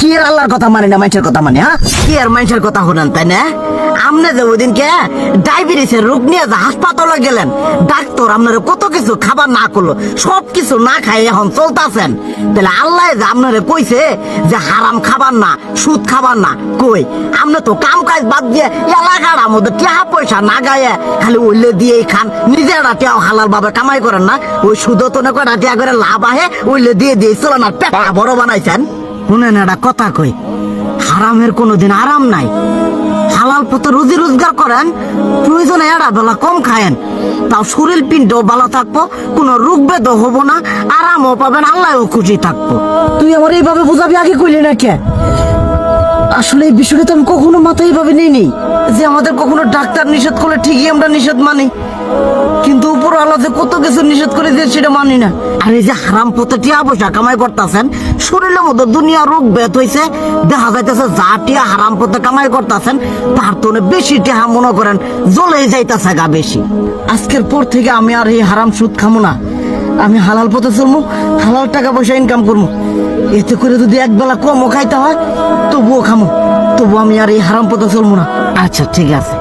কি আল্লাহর কথা মানে না, মানুষের কথা মানে হ্যাঁ? কি আর মানুষের কথা তাই না? ডায়াবেটিসের রোগ নিয়ে হাসপাতালে গেলেন, ডাক্তার কত কিছু খাবার না করল, সব কিছু না খাই এখন চলতাছেন। তাহলে আল্লাহ আপনারে কইছে যে হারাম খাবার না, সুদ খাবার না, কই? আপনি তো কাম কাজ বাদ দিয়ে এলাকার মধ্যে টাকা পয়সা না গায়ে, খালি উল্লে দিয়েই খান। নিজেরা টেও হালাল ভাবে কামাই করেন না, ওই সুদ তো না করে করে লাভ আহে উল্লে দিয়ে দিয়ে চলেন আর পেটা বড় বানাইছেন। শুনেন একটা কথা কই। হারামের কোনোদিন আরাম নাই। হালাল পথে রুজি রোজগার করেন, প্রয়োজনে এড়া বেলা কম খায়েন। তাও শরীর পিণ্ডও ভালো থাকব, কোনো রোগ বেদও হব না, আরামও পাবেন, আল্লাহও খুশি থাকব। তুই আমার এইভাবে বুঝাবি, আগে কইলি না কে? আসলে এই বিষয়টা তো আমি কখনো মাথায় এইভাবে নেই নি যে আমাদের কখনো ডাক্তার নিষেধ করলে ঠিকই আমরা নিষেধ মানি। কিন্তু উপর যে কত কিছু নিষেধ করে দিয়ে সেটা মানি না। আর এই যে হারাম পথে টিয়া পয়সা কামাই করতেছেন, শরীরের মধ্যে দুনিয়া রোগ বেত হইছে, দেখা যাইতেছে যা টিয়া হারাম পথে কামাই করতেছেন, তার তো বেশি টিয়া মনে করেন জ্বলে যাইতেছে গা বেশি। আজকের পর থেকে আমি আর এই হারাম সুদ খামো না। আমি হালাল পথে চলবো হালাল টাকা পয়সা ইনকাম করব এতে করে যদি একবেলা কমও খাইতে হয়, তবুও খামো। তবু আমি আর এই হারাম পথে চলবো না। আচ্ছা ঠিক আছে।